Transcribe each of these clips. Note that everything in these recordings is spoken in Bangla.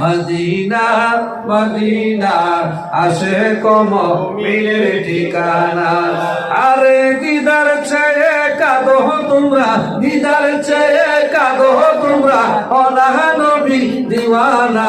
মদিনা মদিনা, আসে কম মিলের ঠিকানা। আরে দিদার চেয়ে কাঁদো তোমরা, দিদার চেয়ে কাঁদো তোমরা, অনাহ নবী দিওয়ানা।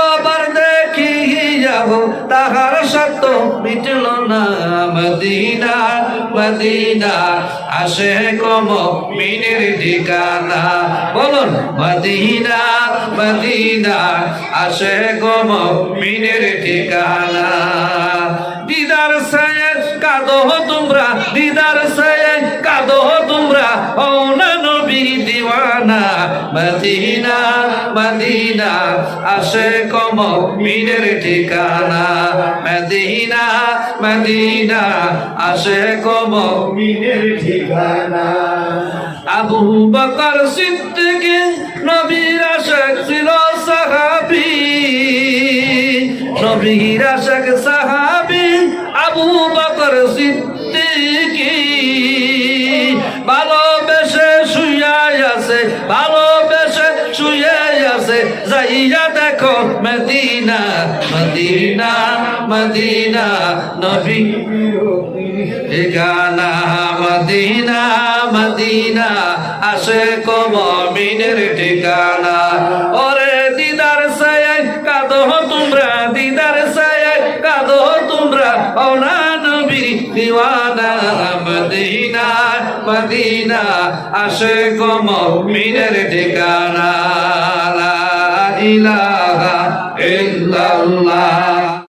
তাহার সত্য মিটল না মদিনা মদিনা। আসে কম মিনের ঠিকানা। বলুন, মদিনা মদিনা। আসে কম মিনের ঠিকানা। দিদার সায়ের কাদো তোমরা, দিদার সায়ের কাদো দিওয়ানা মদিনা মদিনা, আসে কম মিনের ঠিকানা। মদিনা মদিনা, আসে কম মিনের ঠিকানা। আবু বকর সিদ্দিক নবীর আশাক ছিল সাহাবি। নবীর আশাক সাহাবি আবু বকর সিদ্দিক। ভালোবেসে শুয়ে আছে যাইয়া দেখো মদিনা মদিনা মদিনা নবী ঠিকানা মদিনা মদিনা আসে কম মিনের ঠিকানা দিওয়ানা মদিনা মদিনা আশে কম মিনের ঠিকানা ইলাহা ইল্লাল্লাহ।